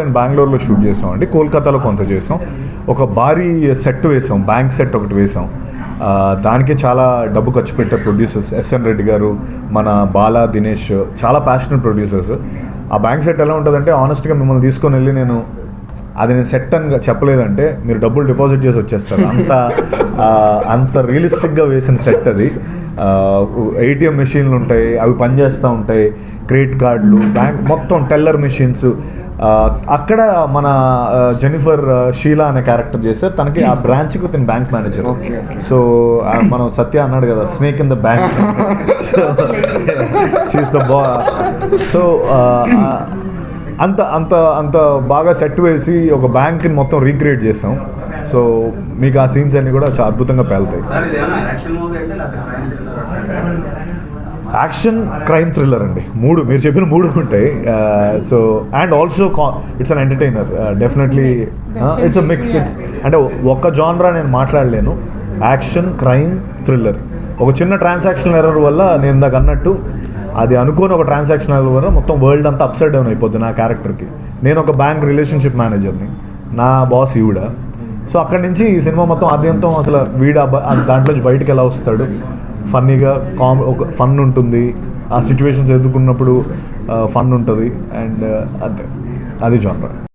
And బెంగళూరులో shoot చేసాం అండి. కోల్కతాలో కొంత చేసాం ఒక భారీ సెట్ వేసాం బ్యాంక్ సెట్ ఒకటి వేసాం దానికి చాలా డబ్బు ఖర్చు పెట్టే ప్రొడ్యూసర్స్ ఎస్ఎన్ రెడ్డి గారు మన బాలా దినేష్ చాలా ప్యాషనెట్ ప్రొడ్యూసర్స్ ఆ బ్యాంక్ సెట్ ఎలా ఉంటుందంటే ఆనెస్ట్గా మిమ్మల్ని తీసుకొని వెళ్ళి నేను అది నేను సెట్ అని చెప్పలేదంటే మీరు డబ్బులు డిపాజిట్ చేసి వచ్చేస్తారు. అంత అంత రియలిస్టిక్గా వేసిన సెట్ అది. ఏటీఎం మెషిన్లు ఉంటాయి అవి పనిచేస్తూ ఉంటాయి. క్రెడిట్ కార్డులు బ్యాంక్ మొత్తం టెల్లర్ మెషిన్స్ అక్కడ మన జెనిఫర్ షీలా అనే క్యారెక్టర్ చేస్తే తనకి ఆ బ్రాంచ్కి తిన బ్యాంక్ మేనేజర్. సో మనం సత్య అన్నాడు కదా snake in the bank she's the బా సో అంత అంత అంత బాగా సెట్ వేసి ఒక బ్యాంక్ని మొత్తం రీక్రియేట్ చేసాం. సో మీకు ఆ సీన్స్ అన్ని కూడా చాలా అద్భుతంగా పేలుతాయి. Action crime thriller action crime thriller అండి. మూడు మీరు చెప్పిన మూడు ఉంటాయి. So and also it's an entertainer definitely it's a mix it's అంటే ఒక్క జాన్రా నేను మాట్లాడలేను. యాక్షన్ క్రైమ్ థ్రిల్లర్ ఒక చిన్న ట్రాన్సాక్షన్ ఎర్రర్ వల్ల నేను ఇందాక అన్నట్టు అది అనుకోని ఒక ట్రాన్సాక్షన్ ఎర్రర్ వల్ల మొత్తం వరల్డ్ అంతా అప్సైడ్ డౌన్ అయిపోద్ది నా క్యారెక్టర్కి నేను ఒక బ్యాంక్ రిలేషన్షిప్ మేనేజర్ని నా. బాస్ ఈవిడ. సో అక్కడి నుంచి ఈ సినిమా మొత్తం ఆద్యంతం అసలు వీడ దాంట్లోంచి బయటికి ఎలా వస్తాడు? ఫన్నీగా కామ్ ఒక ఫన్ ఉంటుంది. ఆ సిచ్యువేషన్స్ ఎదుర్కొన్నప్పుడు ఫన్ ఉంటుంది. అండ్ అంతే అది జానరా.